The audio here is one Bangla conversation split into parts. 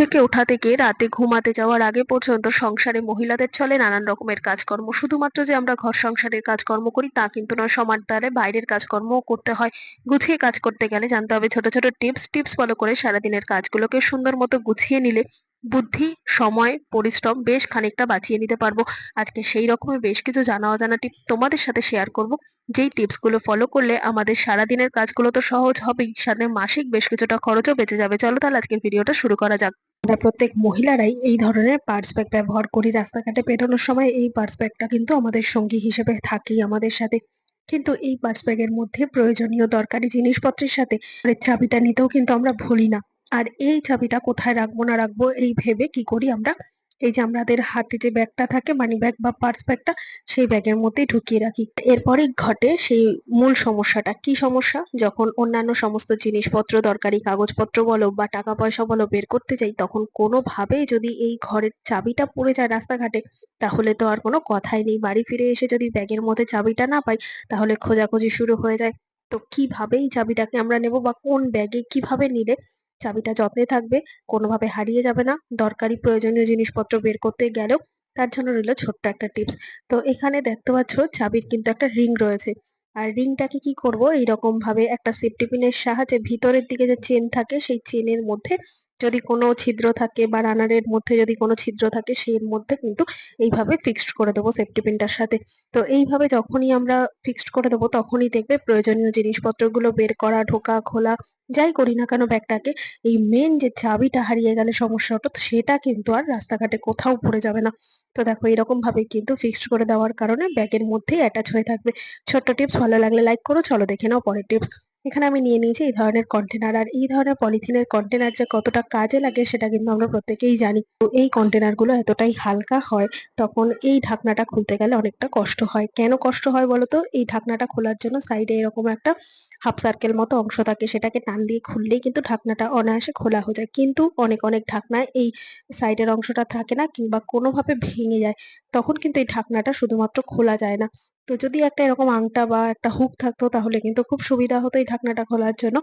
থেকে ওঠা থেকে রাতে ঘুমাতে যাওয়ার আগে পর্যন্ত সংসারে মহিলাদের চলে নানান রকমের কাজকর্ম। শুধুমাত্র যে আমরা ঘর সংসারের কাজকর্ম করি তা কিন্তু নয় সমান তালে বাইরের কাজকর্মও করতে হয়। গুছিয়ে কাজ করতে গেলে জানতে হবে ছোট ছোট টিপস টিপস ফলো করে সারাদিনের কাজগুলোকে সুন্দর মতো গুছিয়ে নিলে বুদ্ধি, সময়, পরিশ্রম বেশ খানিকটা বাঁচিয়ে নিতে পারব। আজকে সেই রকমের বেশ কিছু জানা অজানা টিপ তোমাদের সাথে শেয়ার করব। যেই টিপসগুলো ফলো করলে আমাদের সারাদিনের কাজগুলো তো সহজ হবেই, সাথে মাসিক বেশ কিছুটা খরচও বেঁচে যাবে। চলো তাহলে আজকের ভিডিওটা শুরু করা যাক। আমরা প্রত্যেক মহিলারাই এই ধরনের পার্স ব্যাগ ব্যবহার করি। রাস্তাঘাটে পেরোনোর সময় এই পার্স ব্যাগটা কিন্তু আমাদের সঙ্গী হিসেবে থাকেই আমাদের সাথে। কিন্তু এই পার্স ব্যাগের মধ্যে প্রয়োজনীয় দরকারি জিনিসপত্রের সাথে চাবিটা নিতেও কিন্তু আমরা ভুলি না। আর এই চাবিটা কোথায় রাখব না রাখব, এই ভেবে কি করি আমরা? এই যে আমাদের হাতে যে ব্যাগটা থাকে মানি ব্যাগ বা পার্স ব্যাগটা সেই ব্যাগের মধ্যেই ঢুকিয়ে রাখি। এরপরেই ঘটে সেই মূল সমস্যাটা। কি সমস্যা? যখন অন্যান্য সমস্ত জিনিসপত্র, দরকারি কাগজপত্র বলো বা টাকা পয়সা বলো বের করতে যাই, তখন কোনোভাবেই যদি এই ঘরের চাবিটা পড়ে যায় রাস্তাঘাটে, তাহলে তো আর কোনো কথাই নেই। বাড়ি ফিরে এসে যদি ব্যাগের মধ্যে চাবিটা না পাই, তাহলে খোঁজাখুঁজি শুরু হয়ে যায়। তো কীভাবে এই চাবিটাকে আমরা নেব বা কোন ব্যাগে কীভাবে নিলে চাবিটা যত্নে থাকবে, কোনোভাবে হারিয়ে যাবে না। দরকারি প্রয়োজনীয় জিনিসপত্র বের করতে গেলেও তার জন্য রইল ছোট্ট একটা টিপস। তো এখানে দেখতে পাচ্ছ চাবির কিন্তু একটা রিং রয়েছে। আর রিংটাকে কি করব? এইরকম ভাবে একটা সেফটি পিনের সাহায্যে ভিতরের দিকে যে চেন থাকে, সেই চেনের মধ্যে যদি কোনো ছিদ্র থাকে বা রানারের মধ্যে যদি কোনো ছিদ্র থাকে, সেই মধ্যে কিন্তু এইভাবে ফিক্সড করে দেবো সেফটি পিনটার সাথে। তো এইভাবে যখনই আমরা ফিক্সড করে দেবো, তখনই দেখবে প্রয়োজনীয় জিনিসপত্রগুলো বের করা, ঢোকা, খোলা, যাই করি না কেন ব্যাগটাকে, এই মেন যে চাবিটা হারিয়ে গেলে সমস্যা হতো সেটা কিন্তু আর রাস্তাঘাটে কোথাও পড়ে যাবে না। তো দেখো এরকম ভাবে কিন্তু ফিক্সড করে দেওয়ার কারণে ব্যাগের মধ্যেই অ্যাটাচ হয়ে থাকবে। ছোট্ট টিপস ভালো লাগলে লাইক করো, চলো দেখে নাও পরের টিপস এখানে আমি নিয়ে নিয়েছি এই ধরনের কন্টেনার আর এই ধরনের পলিথিনের কন্টেনার যে কতটা কাজে লাগে সেটা কিন্তু আমরা প্রত্যেকেই জানি। তো এই কন্টেনারগুলো এতটাই হালকা হয়, তখন এই ঢাকনাটা খুলতে গেলে অনেকটা কষ্ট হয়। কেন কষ্ট হয় বলতো? এই ঢাকনাটা খোলার জন্য সাইডে এরকম একটা হাফ সার্কেল মতো অংশ থাকে, সেটাকে টান দিয়ে খুললেই কিন্তু ঢাকনাটা অনায়াসে খোলা হয়ে যায়। কিন্তু অনেক অনেক ঢাকনায় এই সাইডের অংশটা থাকে না কিংবা কোনোভাবে ভেঙে যায়, তখন কিন্তু এই ঢাকনাটা শুধুমাত্র খোলা যায় না। তো যদি একটা এরকম আংটা বা একটা হুক থাকতো তাহলে কিন্তু খুব সুবিধা হতো এই ঢাকনাটা খোলার জন্য।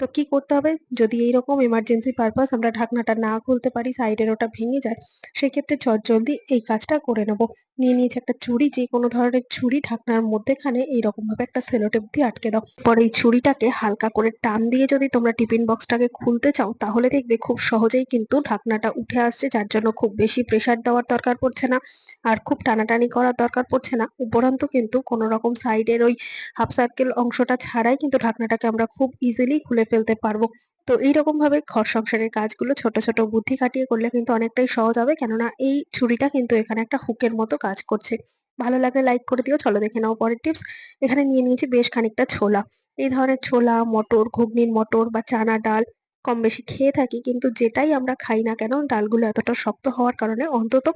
তো কি করতে হবে? যদি এইরকম এমার্জেন্সি পারপাস আমরা ঢাকনাটা না খুলতে পারি সাইডের ওটা ভেঙে যায়, সেক্ষেত্রে জলদি এই কাজটা করে নেব। নিয়ে নিয়েছি একটা ছুরি, যে কোনো ধরনের ছুরি ঢাকনার মধ্যেখানে এইরকম ভাবে একটা সেলোটেপ দিয়ে আটকে দাও। পরে এই ছুরিটাকে হালকা করে টান দিয়ে যদি তোমরা টিফিন বক্সটাকে খুলতে চাও, তাহলে দেখবে খুব সহজেই কিন্তু ঢাকনাটা উঠে আসছে, যার জন্য খুব বেশি প্রেসার দেওয়ার দরকার পড়ছে না, আর খুব টানাটানি করার দরকার পড়ছে না। উপরন্তু কিন্তু কোনো রকম সাইডের ওই হাফ সার্কেল অংশটা ছাড়াই কিন্তু ঢাকনাটাকে আমরা খুব ইজিলি খুলে ফেলতে পারব। তো এইরকম ভাবে ঘর সংসারের কাজগুলো ছোট ছোট বুদ্ধি খাটিয়ে করলে কিন্তু অনেকটাই সহজ হবে, কেননা এই ছুরিটা কিন্তু এখানে একটা হুকের মতো কাজ করছে। ভালো লাগলে লাইক করে দিও, চলো দেখে নাও পরের টিপস এখানে নিয়ে নিয়েছি বেশ খানিকটা ছোলা। এই ধরনের ছোলা, মটর, ঘুগনির মটর বা চানা ডাল কম বেশি খেয়ে থাকি, কিন্তু যেটাই আমরা খাই না কেন, ডালগুলো এতটা শক্ত হওয়ার কারণে অন্তত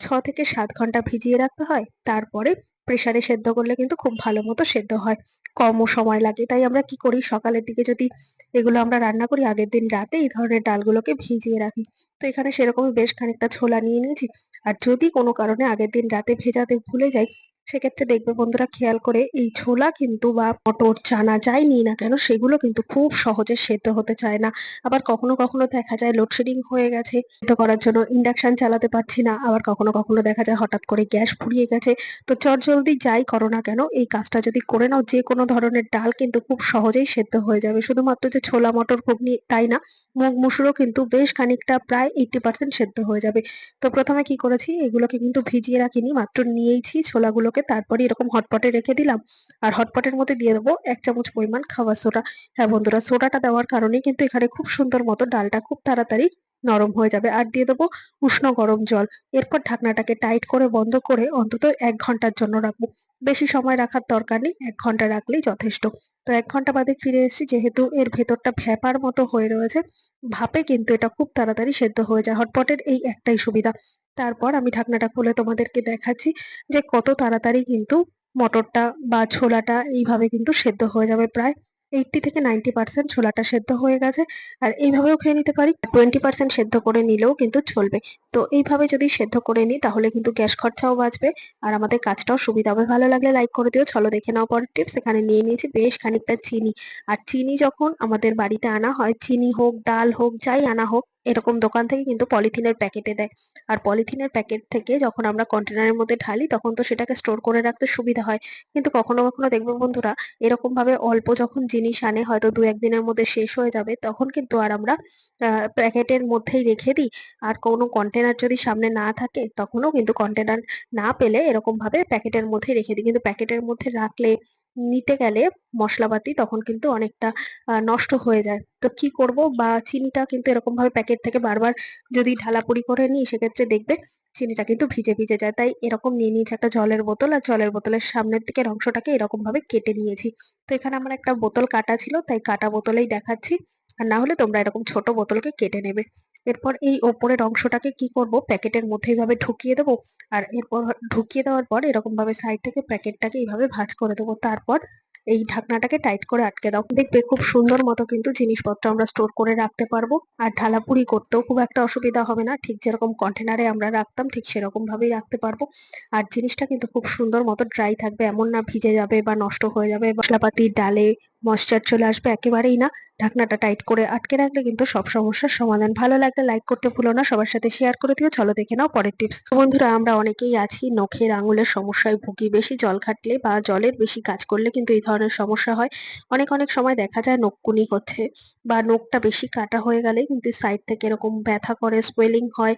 ছ থেকে সাত ঘণ্টা ভিজিয়ে রাখতে হয়। তারপরে প্রেসারে সেদ্ধ করলে কিন্তু খুব ভালো মতো সেদ্ধ হয়। কমও সময় লাগে, তাই আমরা কি করি? সকালের দিকে যদি এগুলো আমরা রান্না করি, আগের দিন রাতে এই ধরনের ডালগুলোকে ভিজিয়ে রাখি। তো এখানে সেরকমই বেশ খানিকটা ছোলা নিয়ে নিয়েছি। আর যদি কোনো কারণে আগের দিন রাতে ভেজাতে ভুলে যাই সেক্ষেত্রে দেখবে বন্ধুরা খেয়াল করে এই ছোলা কিন্তু বা মটর চানা যাই নিই না কেন, সেগুলো কিন্তু খুব সহজে সেদ্ধ হতে চায় না। আবার কখনো কখনো দেখা যায় লোডশেডিং হয়ে গেছে, সেদ্ধ করার জন্য ইন্ডাকশন চালাতে পারছি না, আবার কখনো কখনো দেখা যায় হঠাৎ করে গ্যাস ফুরিয়ে গেছে। তো চট জলদি যাই করো না কেন, এই কাজটা যদি করে নাও, যে কোনো ধরনের ডাল কিন্তু খুব সহজেই সেদ্ধ হয়ে যাবে। শুধুমাত্র যে ছোলা, মটর, ঘুগনি তাই না, মুগ, মুসুরও কিন্তু বেশ খানিকটা প্রায় এইটি পার্সেন্ট সেদ্ধ হয়ে যাবে। তো প্রথমে কি করেছি, এগুলোকে কিন্তু ভিজিয়ে রাখিনি, মাত্র নিয়েইছি ছোলাগুলোকে। তারপরে এরকম হটপটে রেখে দিলাম। আর হটপটের মধ্যে দিয়ে দেবো এক চামচ পরিমাণ খাবার সোডা। হ্যাঁ বন্ধুরা, সোডাটা দেওয়ার কারণে কিন্তু এখানে খুব সুন্দর মতো ডালটা খুব তাড়াতাড়ি নরম হয়ে যাবে। আর দিয়ে দেবো উষ্ণ গরম জল। এরপর ঢাকনাটাকে টাইট করে বন্ধ করে অন্তত এক ঘণ্টার জন্য রাখব। বেশি সময় রাখার দরকার নেই, এক ঘণ্টা রাখলেই যথেষ্ট। তো এক ঘণ্টা বাদে ফিরে এসেছি, যেহেতু এর ভেতরটা ভ্যাপার মতো হয়ে রয়েছে, ভাপে কিন্তু এটা খুব তাড়াতাড়ি সেদ্ধ হয়ে যায়। হটপটের এই একটাই সুবিধা। তারপর আমি ঢাকনাটা খুলে তোমাদেরকে দেখাচ্ছি যে কত তাড়াতাড়ি কিন্তু মটরটা বা ছোলাটা এইভাবে কিন্তু সেদ্ধ হয়ে যাবে প্রায়। এইটটি থেকে নাইনটি পার্সেন্ট ছোলাটা সেদ্ধ হয়ে গেছে। আর এইভাবেও খেয়ে নিতে পারি। টোয়েন্টি পার্সেন্ট সেদ্ধ করে নিলেও কিন্তু চলবে। তো এইভাবে যদি সেদ্ধ করে নিই, তাহলে কিন্তু গ্যাস খরচাও বাঁচবে। আর আমাদের কাজটাও সুবিধা হবে। ভালো লাগলে লাইক করে দিও। চলো দেখে নাও পরের টিপস এখানে নিয়ে নিয়েছি বেশ খানিকটা চিনি। আর চিনি যখন আমাদের বাড়িতে আনা হয়, চিনি হোক, ডাল হোক, যাই আনা হোক এরকম দোকান থেকে কিন্তু পলিথিনের প্যাকেটে দেয়। আর পলিথিনের প্যাকেট থেকে যখন আমরা কন্টেনারের মধ্যে ঢালি, তখন তো সেটাকে স্টোর করে রাখতে সুবিধা হয়। কিন্তু কখনো কখনো দেখবে বন্ধুরা এরকম ভাবে অল্প যখন জিনিস আনে, হয়তো দু একদিনের মধ্যে শেষ হয়ে যাবে, তখন কিন্তু আর আমরা প্যাকেটের মধ্যেই রেখে দিই। আর কোনো কন্টেনার যদি সামনে না থাকে, তখনও কিন্তু কন্টেনার না পেলে এরকম ভাবে প্যাকেটের মধ্যেই রেখে দিই। কিন্তু প্যাকেটের মধ্যে রাখলে নিতে গেলে মশলাপাতি তখন কিন্তু অনেকটা নষ্ট হয়ে যায়। তো কি করব? বা চিনিটা কিন্তু এরকম ভাবে প্যাকেট থেকে বারবার যদি ঢালাপুরি করে নিই, সেক্ষেত্রে দেখবে চিনিটা কিন্তু ভিজে ভিজে যায়। তাই এরকম নিয়ে নিয়েছি একটা জলের বোতল, আর জলের বোতলের সামনের দিকের অংশটাকে এরকম ভাবে কেটে নিয়েছি। তো এখানে আমার একটা বোতল কাটা ছিল, তাই কাটা বোতলেই দেখাচ্ছি। আর না হলে তোমরা এরকম ছোট বোতলকে কেটে নেবে। এরপর এই ওপরের অংশটাকে কি করব? প্যাকেটের মধ্যে এইভাবে ঢুকিয়ে দেবো। আর এরপর ঢুকিয়ে দেওয়ার পর এরকম ভাবে সাইড থেকে প্যাকেটটাকে এইভাবে ভাঁজ করে দেবো। তারপর এই ঢাকনাটাকে টাইট করে আটকে দাও। দেখবে খুব সুন্দর মতো কিন্তু জিনিসপত্র আমরা স্টোর করে রাখতে পারব। আর ঢালাপুরি করতেও খুব একটা অসুবিধা হবে না। ঠিক যেরকম কন্টেনারে আমরা রাখতাম, ঠিক সেরকম ভাবেই রাখতে পারব। আর জিনিসটা কিন্তু খুব সুন্দর মতো ড্রাই থাকবে। এমন না ভিজে যাবে বা নষ্ট হয়ে যাবে মশলাপাতি ডালে ময়েশ্চার চলে আসবে। একেবারেই না। ঢাকনাটা টাইট করে আটকে রাখলে কিন্তু সব সমস্যার সমাধান। ভালো লাগলে লাইক করতে ভুলো না, সবার সাথে শেয়ার করে দিও, চলো দেখে নাও পরের টিপস বন্ধুরা, আমরা অনেকেই আছি, নখের আঙুলের সমস্যায় ভুগি বেশি, জল খাটলে বা জলের বেশি কাজ করলে কিন্তু এই ধরনের সমস্যা হয়। অনেক অনেক সময় দেখা যায় নখকুনি হচ্ছে বা নখটা বেশি কাটা হয়ে গেলে কিন্তু সাইড থেকে এরকম ব্যথা করে সোয়েলিং হয়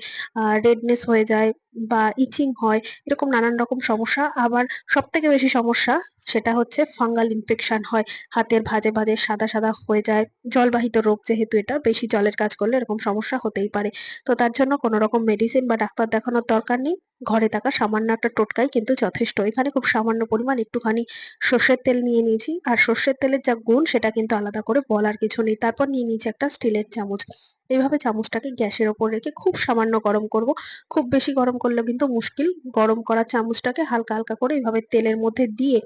রেডনেস হয়ে যায় বা ইচিং হয়, এরকম নানান রকম সমস্যা। আবার সব থেকে বেশি সমস্যা সেটা হচ্ছে ফাঙ্গাল ইনফেকশন হয়, হাতের ভাজে ভাজে সাদা সাদা হয়ে যায়। জলবাহিত রোগ যেহেতু এটা, বেশি জলের কাজ করলে এরকম সমস্যা হতেই পারে। তো তার জন্য কোনো রকম মেডিসিন বা ডাক্তার দেখানোর দরকার নেই। ঘরে থাকা সামান্য একটা টোটকাই কিন্তু যথেষ্ট। এখানে খুব সামান্য পরিমাণ একটুখানি সর্ষের তেল নিয়ে নিয়েছি। আর সর্ষের তেলের যা গুণ সেটা কিন্তু আলাদা করে বলার কিছু নেই। তারপর নিয়ে নিয়েছি একটা স্টিলের চামচ। এইভাবে চামচটাকে গ্যাসের ওপর রেখে খুব সামান্য গরম করব। খুব বেশি গরম করলে কিন্তু মুশকিল। গরম করা চামচটাকে হালকা হালকা করে এইভাবে তেলের মধ্যে দিয়ে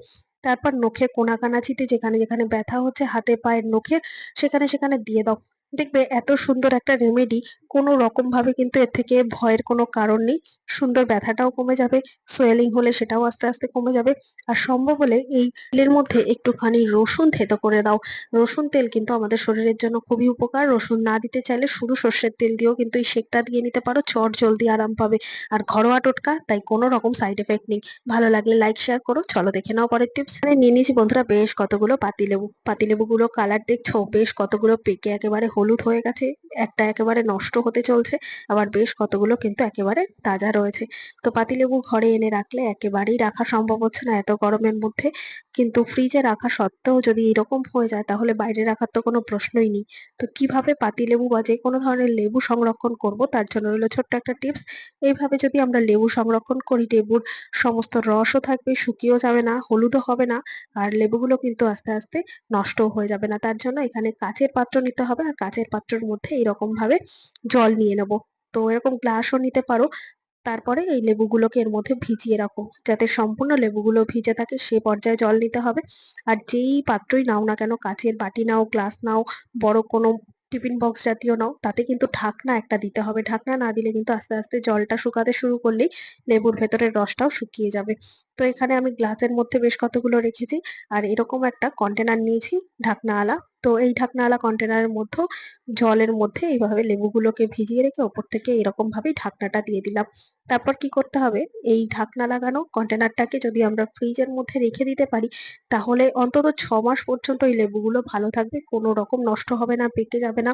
তারপর নখের কোনা কানাচিতে যেখানে যেখানে ব্যথা হচ্ছে, হাতে পায়ের নখে সেখানে সেখানে দিয়ে দাও। দেখবে এত সুন্দর একটা রেমেডি কোনো রকম ভাবে কিন্তু এর থেকে ভয়ের কোনো কারণ নেই। সুন্দর ব্যথাটাও কমে যাবে সোয়েলিং হলে সেটাও আস্তে আস্তে কমে যাবে। আর সম্ভব হলে এই তেলের মধ্যে একটুখানি রসুন থেতো করে দাও। রসুন তেল কিন্তু আমাদের শরীরের জন্য খুবই উপকার। রসুন না দিতে চাইলে শুধু সর্ষের তেল দিয়েও কিন্তু এই শেকটা দিয়ে নিতে পারো, চট জলদি আরাম পাবে। আর ঘরোয়া টোটকা, তাই কোনো রকম সাইড এফেক্ট নেই। ভালো লাগলে লাইক শেয়ার করো। চলো দেখে নাও পরের টিপস নিয়ে নিয়েছি বন্ধুরা বেশ কতগুলো পাতিলেবু। পাতিলেবুগুলো কালার দেখছ? বেশ কতগুলো পেকে একেবারে হলুদ হয়ে গেছে, একটা একেবারে নষ্ট হতে চলছে, আবার বেশ কতগুলো কিন্তু একেবারে তাজা রয়েছে। তো পাতিলেবু ঘরে এনে রাখলে একেবারেই রাখা সম্ভব হচ্ছে না এত গরমের মধ্যে। কিন্তু ফ্রিজে রাখা সত্ত্বেও যদি এরকম হয়ে যায়, তাহলে বাইরে রাখার তো কোনো প্রশ্নই নেই। তো কীভাবে পাতিলেবু বা যে কোনো ধরনের লেবু সংরক্ষণ করব, তার জন্য রইল ছোট্ট একটা টিপস এইভাবে যদি আমরা লেবু সংরক্ষণ করি, লেবুর সমস্ত রসও থাকবে, শুকিয়েও যাবে না, হলুদও হবে না, আর লেবুগুলো কিন্তু আস্তে আস্তে নষ্টও হয়ে যাবে না। তার জন্য এখানে কাচের পাত্র নিতে হবে, আর কাচের পাত্রের মধ্যে এরকম ভাবে জল নিয়ে নেব। তো এরকম গ্লাসও নিতে পারো। তারপরে এই লেবুগুলোকে এর মধ্যে ভিজিয়ে রাখো, যাতে সম্পূর্ণ লেবুগুলো ভিজে থাকে সে পর্যায়ে জল নিতে হবে। আর যেই পাত্রই নাও না কেন, কাঁচের বাটি নাও, গ্লাস নাও, বড় কোনো টিফিন বক্স জাতীয় নাও, তাতে কিন্তু ঢাকনা একটা দিতে হবে। ঢাকনা না দিলে কিন্তু আস্তে আস্তে জলটা শুকাতে শুরু করলেই লেবুর ভেতরের রসটাও শুকিয়ে যাবে। তো এখানে আমি গ্লাসের মধ্যে বেশ কতগুলো রেখেছি। আর এরকম একটা কন্টেনার নিয়েছি, ঢাকনাওয়ালা। তো এই ঢাকনাওয়ালা কন্টেনারের মধ্যে, জলের মধ্যে এইভাবে লেবুগুলোকে ভিজিয়ে রেখে ওপর থেকে এরকম ভাবেই ঢাকনাটা দিয়ে দিলাম। তারপর কি করতে হবে? এই ঢাকনা লাগানো কন্টেনারটাকে যদি আমরা ফ্রিজের মধ্যে রেখে দিতে পারি, তাহলে অন্তত ছ মাস পর্যন্ত এই লেবুগুলো ভালো থাকবে, কোনো রকম নষ্ট হবে না, পেকে যাবে না,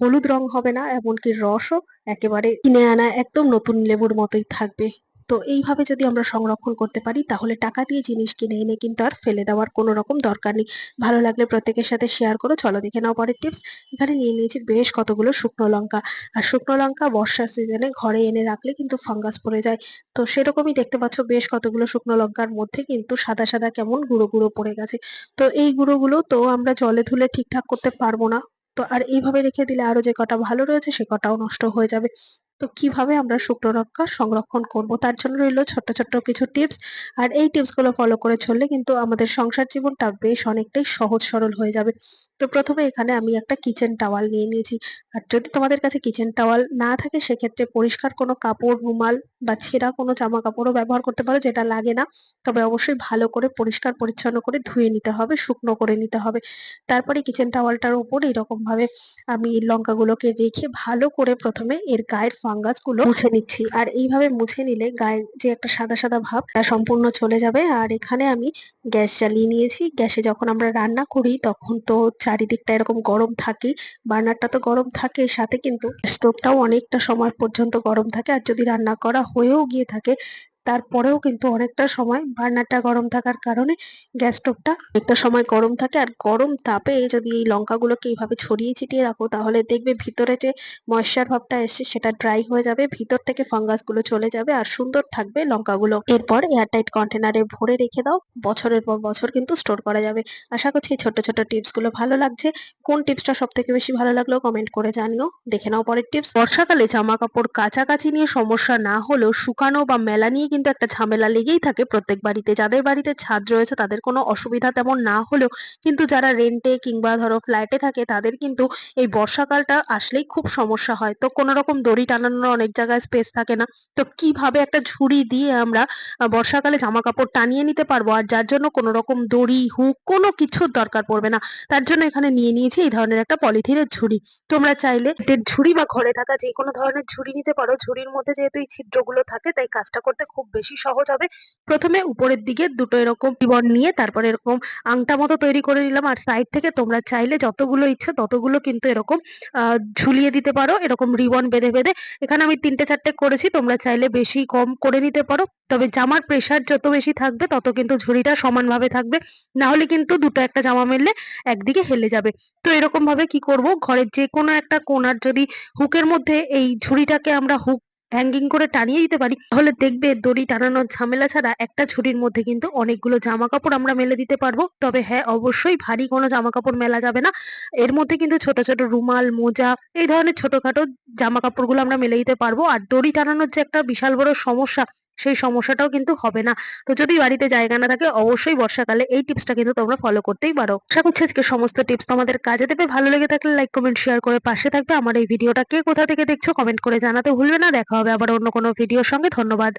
হলুদ রং হবে না, এমনকি রসও একেবারে কিনে আনা একদম নতুন লেবুর মতোই থাকবে। তো এইভাবে যদি আমরা সংরক্ষণ করতে পারি, তাহলে টাকা দিয়ে জিনিস কিনে এনে কিন্তু আর ফেলে দেওয়ার কোনো রকম দরকার নেই। ভালো লাগলে প্রত্যেকের সাথে শেয়ার করো। চলো দেখে নাও পরের টিপস এখানে নিয়ে নিয়েছি বেশ কতগুলো শুকনো লঙ্কা। আর শুকনো লঙ্কা বর্ষার সিজনে ঘরে এনে রাখলে কিন্তু ফাঙ্গাস পড়ে যায়। তো সেরকমই দেখতে পাচ্ছ বেশ কতগুলো শুকনো লঙ্কার মধ্যে কিন্তু সাদা সাদা কেমন গুঁড়ো গুঁড়ো পড়ে গেছে। তো এই গুঁড়োগুলো তো আমরা জলে ধুলে ঠিকঠাক করতে পারব না। তো আর এইভাবে রেখে দিলে আরও যে কটা ভালো রয়েছে, সে কটাও নষ্ট হয়ে যাবে। তো কীভাবে আমরা শুকনো লঙ্কা সংরক্ষণ করব? তার জন্য রইল ছোট্ট ছোট্ট কিছু টিপস আর এই টিপসগুলো ফলো করে চললে কিন্তু আমাদের সংসার জীবনটা বেশ অনেকটাই সহজ সরল হয়ে যাবে। তো প্রথমে এখানে আমি একটা কিচেন টাওয়াল নিয়ে নিয়েছি। আর যদি তোমাদের কাছে কিচেন টাওয়াল না থাকে, সেক্ষেত্রে পরিষ্কার কোনো কাপড়, রুমাল বা ছেঁড়া কোনো জামা কাপড়ও ব্যবহার করতে পারো, যেটা লাগে না। তবে অবশ্যই ভালো করে পরিষ্কার পরিচ্ছন্ন করে ধুয়ে নিতে হবে, শুকনো করে নিতে হবে। তারপরে কিচেন টাওয়ালটার উপর এরকম ভাবে আমি লঙ্কাগুলোকে রেখে ভালো করে প্রথমে এর গায়ের ফাঙ্গাসগুলো মুছে নিচ্ছি। আর এইভাবে মুছে নিলে গায়ে যে একটা সাদা সাদা ভাব তা সম্পূর্ণ চলে যাবে। আর এখানে আমি গ্যাস জ্বালিয়ে নিয়েছি। গ্যাসে যখন আমরা রান্না করি তখন তো চারিদিকটা এরকম গরম থাকে বার্নারটা তো গরম থাকে সাথে কিন্তু স্টোভটাও অনেকটা সময় পর্যন্ত গরম থাকে। আর যদি রান্না করা হয়েও গিয়ে থাকে তারপরেও কিন্তু অনেকটা সময় বার্নারটা গরম থাকার কারণে গ্যাস স্টোভটা একটা সময় গরম থাকে। আর গরম তাপে যদি এই লঙ্কাগুলোকে এইভাবে ছড়িয়ে ছিটিয়ে রাখো, তাহলে দেখবে ভিতরে যে ময়শ্চার ভাবটা এসছে, সেটা ড্রাই হয়ে যাবে, ভিতর থেকে ফাঙ্গাসগুলো চলে যাবে আর সুন্দর থাকবে লঙ্কাগুলো। এরপর এয়ারটাইট কন্টেনারে ভরে রেখে দাও। বছরের পর বছর কিন্তু স্টোর করা যাবে। আশা করছি এই ছোট্ট ছোট্ট টিপসগুলো ভালো লাগছে। কোন টিপসটা সব থেকে বেশি ভালো লাগল কমেন্ট করে জানিও। দেখে নাও পরের টিপস বর্ষাকালে জামা কাপড় কাচাকাচি নিয়ে সমস্যা না হলেও শুকানো বা মেলা নিয়ে কিন্তু একটা ঝামেলা লেগেই থাকে। প্রত্যেক বাড়িতে যাদের বাড়িতে ছাদ রয়েছে, তাদের কোনো অসুবিধা তেমন না হলেও কিন্তু যারা রেন্টে কিংবা ধরো ফ্ল্যাটে থাকে, তাদের কিন্তু এই বর্ষাকালটা আসলেই খুব সমস্যা হয়। তো কোনো রকম দড়ি টানানোর অনেক জায়গায় স্পেস থাকে না। তো কীভাবে একটা ঝুড়ি দিয়ে আমরা বর্ষাকালে জামা কাপড় টানিয়ে নিতে পারব? আর যার জন্য কোনো রকম দড়ি, হুক, কোনো কিছুর দরকার পড়বে না। তার জন্য এখানে নিয়ে নিয়েছি এই ধরনের একটা পলিথিনের ঝুড়ি। তোমরা চাইলে ঝুড়ি বা ঘরে থাকা যে কোনো ধরনের ঝুড়ি নিতে পারো। ঝুড়ির মধ্যে যেহেতু এই ছিদ্রগুলো থাকে, তাই কাজটা করতে খুব বেশি সহজ হবে। প্রথমে উপরের দিকে দুটো এরকম রিবন নিয়ে তারপরে এরকম আংটা মতো তৈরি করে নিলাম আর সাইড থেকে তোমরা চাইলে যতগুলো ইচ্ছে ততগুলো কিন্তু এরকম ঝুলিয়ে দিতে পারো। এরকম রিবন বেঁধে বেঁধে এখানে আমি তিনটে, চারটে করেছি। তোমরা চাইলে বেশি কম করে নিতে পারো। তবে জামার প্রেসার যত বেশি থাকবে তত কিন্তু ঝুড়িটা সমানভাবে থাকবে। না হলে কিন্তু দুটো একটা জামা মেললে একদিকে হেলে যাবে। তো এরকম ভাবে কি করব? ঘরের যে কোনো একটা কোণার যদি হুকের মধ্যে এই ঝুড়িটাকে আমরা হুক হ্যাঙ্গিং করে টানিয়ে দিতে পারি। তাহলে দেখবে দড়ি টানানোর ঝামেলা ছাড়া একটা ঝুড়ির মধ্যে কিন্তু অনেকগুলো জামা কাপড় আমরা মেলে দিতে পারব। তবে হ্যাঁ অবশ্যই ভারী কোনো জামা কাপড় মেলা যাবে না। এর মধ্যে কিন্তু ছোট ছোট রুমাল, মোজা এই ধরনের ছোটখাটো জামা কাপড়গুলো আমরা মেলে দিতে পারব। আর দড়ি টানানোর যে একটা বিশাল বড় সমস্যা সেই সমস্যাটাও কিন্তু হবে না। তো যদি বাড়িতে জায়গা না থাকে, অবশ্যই বর্ষাকালে এই টিপসটা কিন্তু তোমরা ফলো করতেই পারো। আশা করছি আজকে সমস্ত টিপস তোমাদের কাজে দেবে। ভালো লেগে থাকলে লাইক কমেন্ট শেয়ার করে পাশে থাকবে। আমার এই ভিডিওটা কে কোথা থেকে দেখছ কমেন্ট করে জানাতে ভুলবে না। দেখা হবে আবার অন্য কোনো ভিডিওর সঙ্গে। ধন্যবাদ।